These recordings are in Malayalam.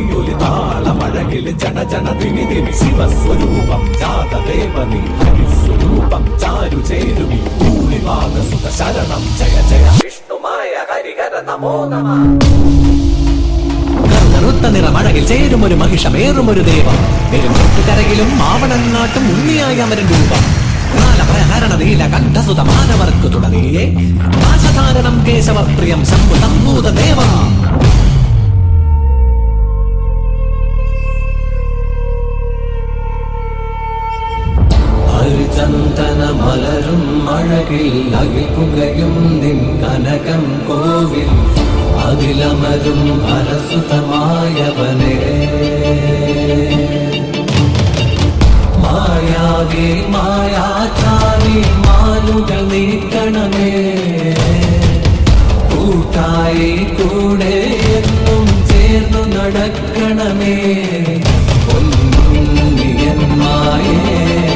ഒലിയൊലി താളമഴകിൽ ജന ജന ദിനി ദിനി ശിവസ്വരൂപം ജാതദേവനി ഹരിസ്വരൂപം ചാരു ചേരുവി ഭൂമിവാദ സുത ശരണം. ജയ ജയ. വിഷ്ണുമായ ഹരിഹര നമോ നമ. കറുത്ത നിറമഴകിൽ ചേരും ഒരു മഹിഷമേറും ഒരു ദേവം. വരും കരകിലും മാവണങ്ങാട്ടും ഉണ്ണിയായ അമരൻ രൂപം. കാലഭയഹരണ നീല കണ്ഠസുത മാനവർക്ക് തുടങ്ങിയേ ആശധാരണം കേശവപ്രിയം ശംഭു സംഭൂത ദേവ. മലരും അഴകിൽ അകിക്കുകയും നിൻ കനകം കോവിൽ. അതിലമരും അരസുതമായവനെ മായാവേ മായാചാരി മാനുകൾ നീക്കണമേ. കൂട്ടായി കൂടെ എന്നും ചേർന്നു നടക്കണമേ. ഒന്നും കണ്ണായി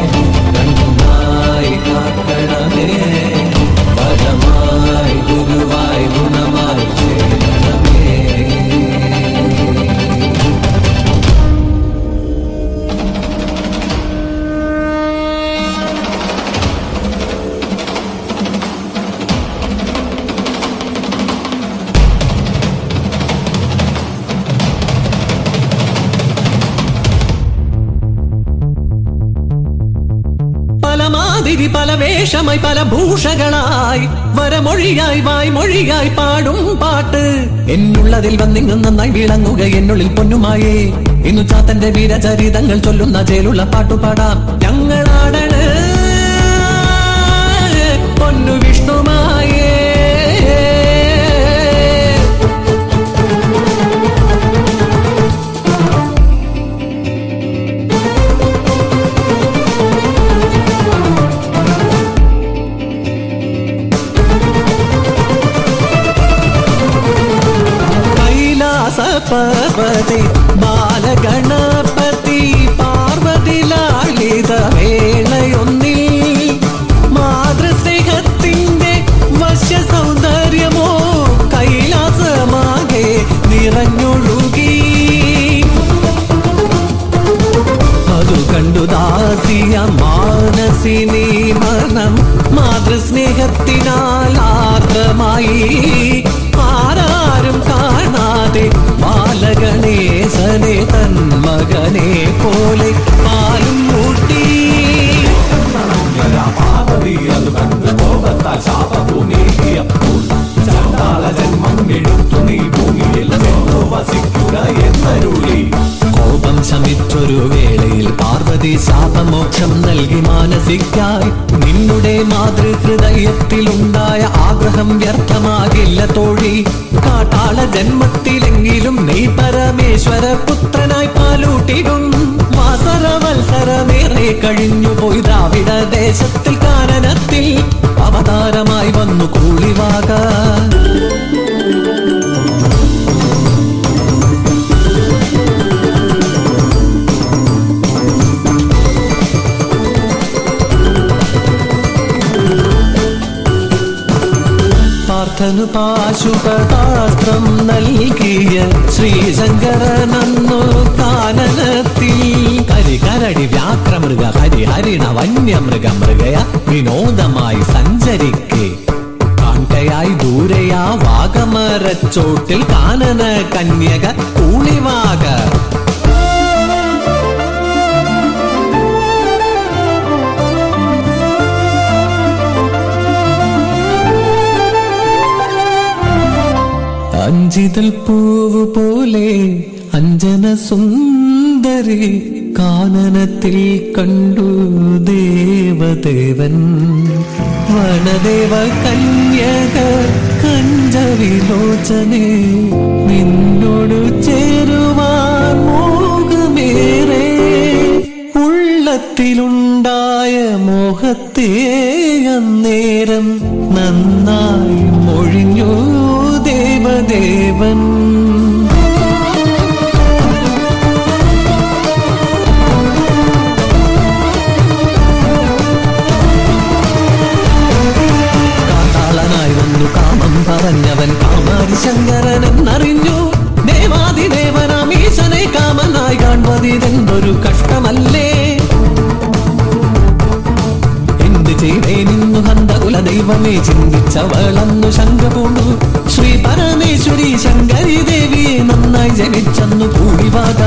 മാതിരി പല വേഷമായി പല ഭൂഷകളായി. വരമൊഴിയായി വായ്മൊഴിയായി പാടും പാട്ട്. എന്നുള്ളതിൽ വന്നിങ്ങും നന്നായി വിളങ്ങുക എന്നുള്ളിൽ പൊന്നുമായേ. ഇന്നു ചാത്തന്റെ വീരചരിതങ്ങൾ ചൊല്ലുന്ന ചേലുള്ള പാട്ടുപാടാം. ഞങ്ങളാടണ് പർവതി ബാലഗണപതി പാർവതി ലാളിത വേളയൊന്നിൽ മാതൃസ്നേഹത്തിന്റെ വശ്യ സൗന്ദര്യമോ കൈലാസമാകെ നിറഞ്ഞൊഴുകി. അതു കണ്ടു ദാസിയ മാനസിനി മനം മാതൃസ്നേഹത്തിനാൽ ആർദ്രമായി. മകനെ പോലെ പാലും മൂട്ടി അത് കണ്ട് കോപത്താൽ ശാപഭൂമിയപ്പോൾ ചണ്ടാള ജന്മം എടുത്തു നീ ഭൂമിയിൽ വസിക്കുക എന്നരുളി. ശമിച്ചൊരു വേളയിൽ പാർവതി ശാപമോക്ഷം നൽകി മാനസിക്കായി നിന്നുടെ മാതൃഹൃദയത്തിലുണ്ടായ ആഗ്രഹം വ്യർത്ഥമാകില്ല തോഴി. കാട്ടാള ജന്മത്തിലെങ്കിലും നീ പരമേശ്വര പുത്രനായി പാലൂട്ടിടും. വാസര മത്സരമേറെ കഴിഞ്ഞു പോയി ദ്രാവിഡ ദേശത്തിൽ കാനനത്തിൽ അവതാരമായി വന്നു പാശുപതാസ്ത്രം നൽകിയ ശ്രീശങ്കരനന്നു കാനനത്തിൽ. കരികരടി വ്യാക്രമൃഗ ഹരിഹരിണ വന്യമൃഗ മൃഗയ വിനോദമായി സഞ്ചരിക്കെ. കാൺകയായി ദൂരയാ വാഗമരച്ചോട്ടിൽ കാനന കന്യക കൂളിവാക അഞ്ചിതൽ പൂവ് പോലെ അഞ്ജന സുന്ദരി കാനനത്തിൽ കണ്ടു ദേവദേവൻ. വനദേവ കന്യക കഞ്ചവിലോചനെ നിന്നോട് ചേരുവാൻ മോഹമേറെ. ഉള്ളത്തിലുണ്ടായ മോഹത്തെ അന്നേരം നന്നായി ദേവൻ. പറഞ്ഞവൻ കാമാരി ശങ്കരൻ എന്നറിഞ്ഞു ദേവാദിദേവനാം ഈശനെ കാമനായി കാൺവതിതെന്തൊരു കഷ്ടമല്ലേ? കുലദൈവമേ ചിന്തിച്ചവളന്നു ശങ്ക പൂണ്ടു ശ്രീ പരമേശ്വരി ശങ്കരി ദേവിയെ നന്നായി ജനിച്ചെന്നു കൂടിവാക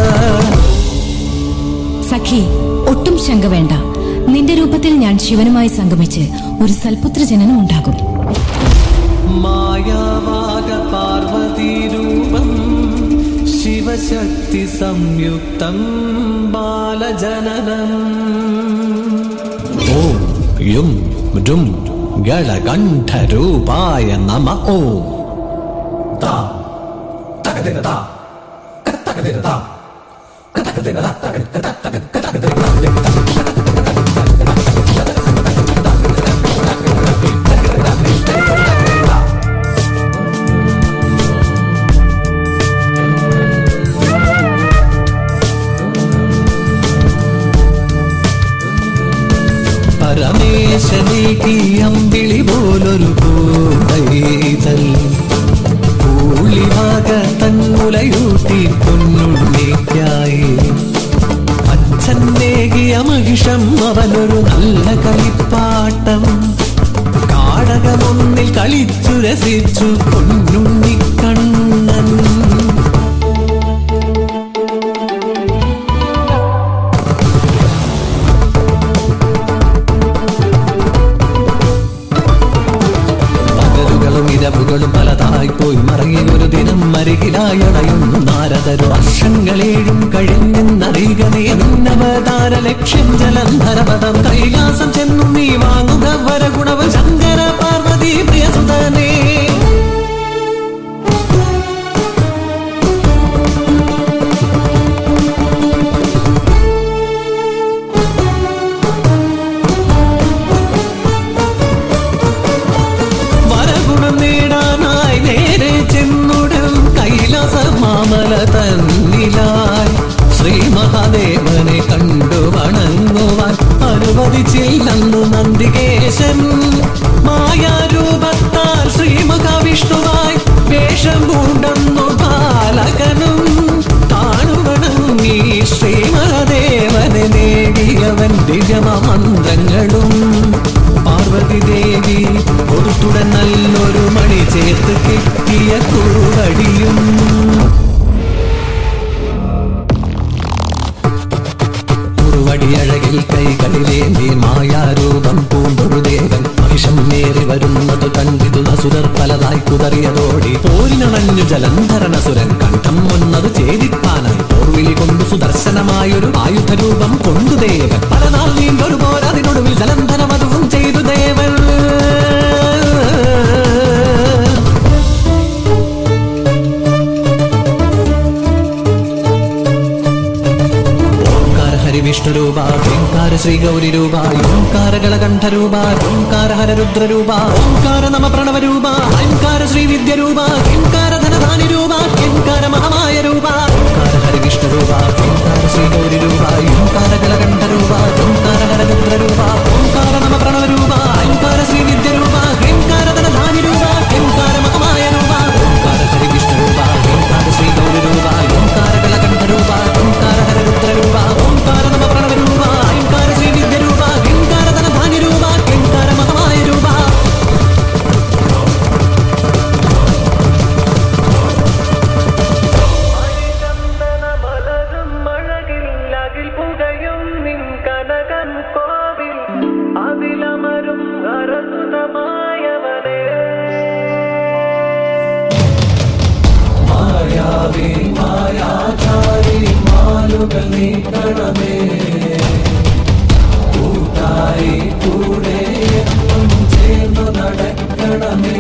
സഖി ഒട്ടും ശങ്ക വേണ്ട. നിന്റെ രൂപത്തിൽ ഞാൻ ശിവനുമായി സംഗമിച്ച് ഒരു സൽപുത്ര ജനനം ഉണ്ടാകും. മായാവാക പാർവതി രൂപം ശിവശക്തി സംയുക്തം ബാലജനനം. ഓം യും രും. ഗളകണ്ഠരൂപായ നമ. ഓം. താ. തകതിന താ. തകതിന പൂളിവാക തന്നുലയൂട്ടി പൊന്നുണ്ണിക്കായി. അച്ഛന്നേകിയ മഹിഷം അവനൊരു നല്ല കളിപ്പാട്ടം. കാടകമൊന്നിൽ കളിച്ചു രസിച്ചു പൊന്നുണ്ണിക്കണ്ണൻ നിന്നവതാര ലക്ഷ്യം ജലന്ധരപദം കൈലാസം ചെന്നു നീ വാങ്ങുക വരഗുണവ് ശങ്കര കൊടുത്തുടൻ നല്ലൊരു മണി ചേർത്ത് കെട്ടിയ കുറുവടിയും കൈകളിലേ നീ മായാരൂപം പൂണ്ടൊരു ദേവൻ. മഹിഷം വരുന്നത് കണ്ടിതു അസുരർ പലതായി കുതറിയതോടി പോരിനണഞ്ഞു ജലന്ധരനസുരൻ കണ്ഠം വന്നത് ഛേദിപ്പാനായി പോർവിളി കൊണ്ടു സുദർശനമായൊരു ആയുധരൂപം കൊണ്ടു ദേവൻ. പലനാൾ നീണ്ടൊരു പോരാതിനൊടുവിൽ ഓംകാര ശ്രീ ഗൗരി രൂപ ഓംകാര ഗളകണ്ഠരൂപ ഓംകാര ഹര രുദ്ര രൂപ ഓംകാര നമ പ്രണവ രൂപ ഓംകാര ശ്രീ വിദ്യ രൂപ ഓംകാര ധനധാനി രൂപ ഓംകാര മഹമായ രൂപ ഓംകാര ഹരി വിഷ്ണു രൂപ ഓംകാര ശ്രീ ഗൗരി രൂപ ഓംകാര ഗളകണ്ഠ രൂപ ഓംകാര ഹര മായാവി മായാചാരി മാലുകൾ നീക്കണമേ കൂട്ടായി കൂടെ എന്നും ചേർന്നു നടക്കണമേ.